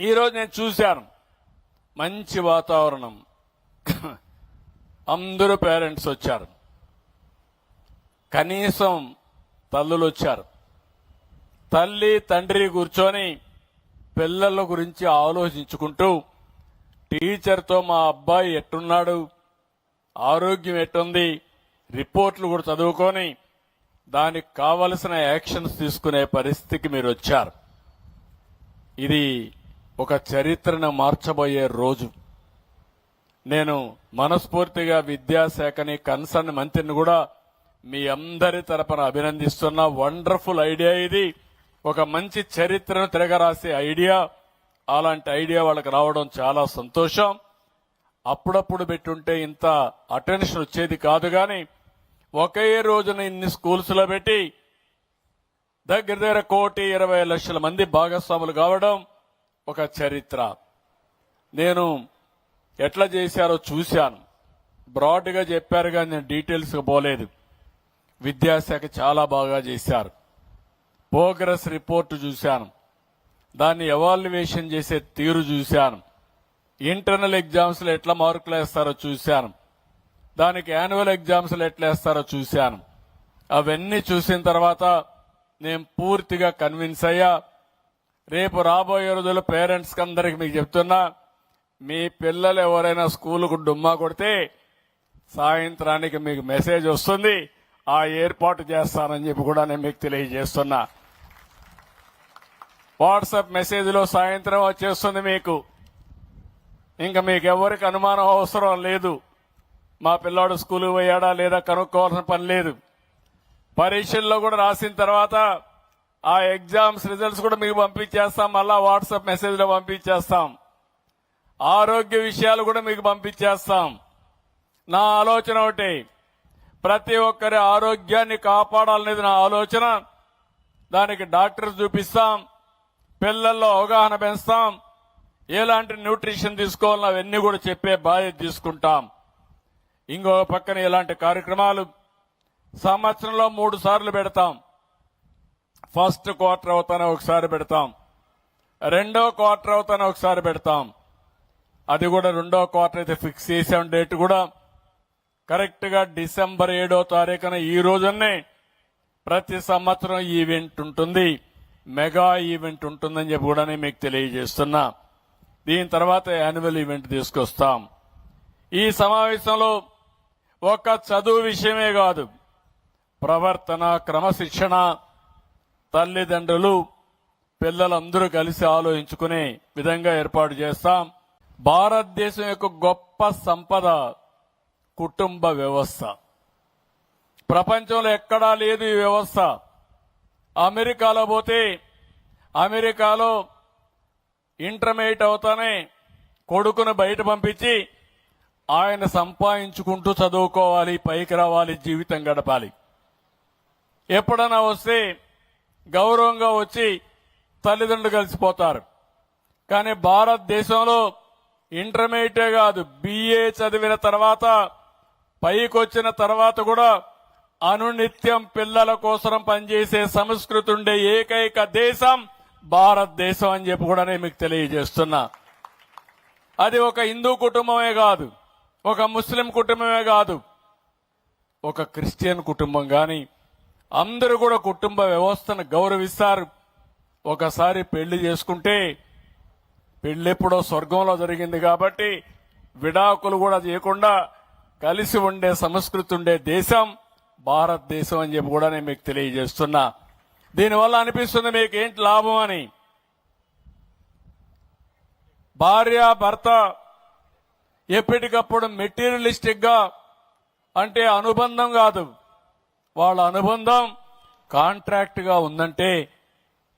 ఈరోజు నేను చూశాను. మంచి వాతావరణం. అందరూ పేరెంట్స్ వచ్చారు. కనీసం తల్లులు వచ్చారు. తల్లి తండ్రి కూర్చొని పిల్లల గురించి ఆలోచించుకుంటూ టీచర్తో మా అబ్బాయి ఎట్టున్నాడు? ఆరోగ్యం ఎట్టుంది? రిపోర్ట్లు కూడా చదువుకొని దానికి కావలసిన యాక్షన్స్ తీసుకునే పరిస్థితికి మీరు వచ్చారు. ఇది ఒక చరిత్రను మార్చబోయే రోజు. నేను మనస్ఫూర్తిగా విద్యాశాఖని కన్సర్న్ మంత్రిని కూడా మీ అందరి తరపున అభినందిస్తున్న. వండర్ఫుల్ ఐడియా ఇది. ఒక మంచి చరిత్రను తిరగరాసే ఐడియా. అలాంటి ఐడియా వాళ్ళకి రావడం చాలా సంతోషం. అప్పుడప్పుడు పెట్టుంటే ఇంత అటెన్షన్ వచ్చేది కాదు కానీ ఒకే రోజున ఇన్ని స్కూల్స్లో పెట్టి దగ్గర దగ్గర కోటి ఇరవై లక్షల మంది భాగస్వాములు కావడం ఒక చరిత్ర. నేను ఎట్లా చేశారో చూశాను. బ్రాడ్గా చెప్పారు కానీ నేను డీటెయిల్స్ పోలేదు. విద్యాశాఖ చాలా బాగా చేశారు. ప్రోగ్రెస్ రిపోర్ట్ చూశాను. దాన్ని ఎవాల్యుయేషన్ చేసే తీరు చూశాను. ఇంటర్నల్ ఎగ్జామ్స్లో ఎట్లా మార్కులు వేస్తారో చూశాను. దానికి యాన్యువల్ ఎగ్జామ్స్లో ఎట్లా వేస్తారో చూశాను. అవన్నీ చూసిన తర్వాత నేను పూర్తిగా కన్విన్స్ అయ్యా రేపు రాబోయే రోజుల్లో పేరెంట్స్కి అందరికి మీకు చెప్తున్నా మీ పిల్లలు ఎవరైనా స్కూలుకు డుమ్మా కొడితే సాయంత్రానికి మీకు మెసేజ్ వస్తుంది ఆ ఏర్పాటు చేస్తానని చెప్పి కూడా నేను మీకు తెలియజేస్తున్నా. వాట్సాప్ మెసేజ్లో సాయంత్రం వచ్చేస్తుంది మీకు. ఇంకా మీకు ఎవరికి అనుమానం అవసరం లేదు. మా పిల్లాడు స్కూల్కి పోయాడా లేదా కనుక్కోవాల్సిన పని లేదు. పరీక్షల్లో కూడా రాసిన తర్వాత ఆ ఎగ్జామ్స్ రిజల్ట్స్ కూడా మీకు పంపించేస్తాం మళ్ళా వాట్సాప్ మెసేజ్లో పంపించేస్తాం. ఆరోగ్య విషయాలు కూడా మీకు పంపించేస్తాం. నా ఆలోచన ఒకటి ప్రతి ఒక్కరి ఆరోగ్యాన్ని కాపాడాలనేది నా ఆలోచన. దానికి డాక్టర్ చూపిస్తాం పిల్లల్లో అవగాహన పెంచుతాం. ఎలాంటి న్యూట్రిషన్ తీసుకోవాలని అవన్నీ కూడా చెప్పే బాధ్యత తీసుకుంటాం. ఇంకో పక్కన ఇలాంటి కార్యక్రమాలు సంవత్సరంలో మూడు సార్లు పెడతాం. ఫస్ట్ క్వార్టర్ అవుతానే ఒకసారి పెడతాం. రెండో క్వార్టర్ అవుతానే ఒకసారి పెడతాం. అది కూడా రెండో క్వార్టర్ అయితే ఫిక్స్ చేసాం డేట్ కూడా. కరెక్ట్గా డిసెంబర్ ఏడో తారీఖున ఈ రోజునే ప్రతి సంవత్సరం ఈవెంట్ ఉంటుంది. మెగా ఈవెంట్ ఉంటుందని చెప్పి కూడా నేను మీకు తెలియజేస్తున్నా. దీని తర్వాత యాన్యువల్ ఈవెంట్ తీసుకొస్తాం. ఈ సమావేశంలో ఒక చదువు విషయమే కాదు ప్రవర్తన క్రమశిక్షణ తల్లిదండ్రులు పిల్లలందరూ కలిసి ఆలోచించుకునే విధంగా ఏర్పాటు చేస్తాం. భారతదేశం యొక్క గొప్ప సంపద కుటుంబ వ్యవస్థ. ప్రపంచంలో ఎక్కడా లేదు ఈ వ్యవస్థ. అమెరికాలో పోతే అమెరికాలో ఇంటర్మీడియట్ అవుతానే కొడుకును బయట పంపించి ఆయన సంపాదించుకుంటూ చదువుకోవాలి పైకి రావాలి జీవితం గడపాలి. ఎప్పుడైనా వస్తే గౌరవంగా వచ్చి తల్లిదండ్రులు కలిసిపోతారు. కానీ భారతదేశంలో ఇంటర్మీడియటే కాదు బిఏ చదివిన తర్వాత పైకొచ్చిన తర్వాత కూడా అనునిత్యం పిల్లల కోసం పనిచేసే సంస్కృతి ఉండే ఏకైక దేశం భారతదేశం అని చెప్పి కూడా నేను మీకు తెలియజేస్తున్నా. అది ఒక హిందూ కుటుంబమే కాదు ఒక ముస్లిం కుటుంబమే కాదు ఒక క్రిస్టియన్ కుటుంబం కానీ అందరూ కూడా కుటుంబ వ్యవస్థను గౌరవిస్తారు. ఒకసారి పెళ్ళి చేసుకుంటే పెళ్ళెప్పుడో స్వర్గంలో జరిగింది కాబట్టి విడాకులు కూడా చేయకుండా కలిసి ఉండే సంస్కృతి ఉండే దేశం భారతదేశం అని చెప్పి కూడా నేను మీకు తెలియజేస్తున్నా. దీనివల్ల అనిపిస్తుంది మీకు ఏంటి లాభం అని? భార్య భర్త ఎప్పటికప్పుడు మెటీరియలిస్టిక్గా అంటే అనుబంధం కాదు. వాళ్ళ అనుబంధం కాంట్రాక్ట్గా ఉందంటే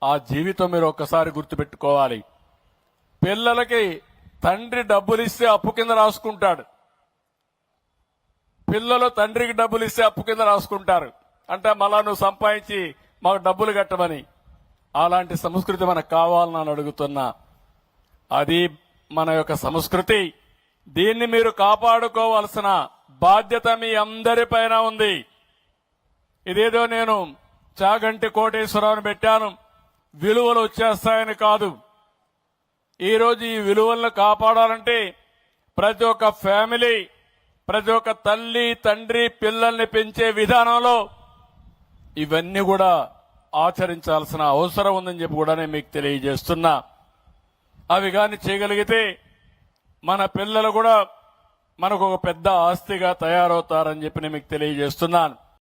ఆ జీవితం మీరు ఒక్కసారి గుర్తుపెట్టుకోవాలి. పిల్లలకి తండ్రి డబ్బులు ఇస్తే అప్పు కింద రాసుకుంటాడు. పిల్లలు తండ్రికి డబ్బులు ఇస్తే అప్పు కింద రాసుకుంటారు. అంటే మళ్ళా నువ్వు సంపాదించి మాకు డబ్బులు కట్టమని. అలాంటి సంస్కృతి మనకు కావాలని నేను అడుగుతున్నా. అది మన యొక్క సంస్కృతి. దీన్ని మీరు కాపాడుకోవాల్సిన బాధ్యత మీ అందరిపైన ఉంది. ఇదేదో నేను చాగంటి కోటేశ్వరరావుని పెట్టాను. విలువలు వచ్చేస్తాయని కాదు. ఈరోజు ఈ విలువలను కాపాడాలంటే ప్రతి ఒక్క ఫ్యామిలీ ప్రతి ఒక్క తల్లి తండ్రి పిల్లల్ని పెంచే విధానంలో ఇవన్నీ కూడా ఆచరించాల్సిన అవసరం ఉందని చెప్పి కూడా నేను మీకు తెలియజేస్తున్నా. అవి కానీ చేయగలిగితే మన పిల్లలు కూడా మనకు ఒక పెద్ద ఆస్తిగా తయారవుతారని చెప్పి నేను మీకు తెలియజేస్తున్నాను.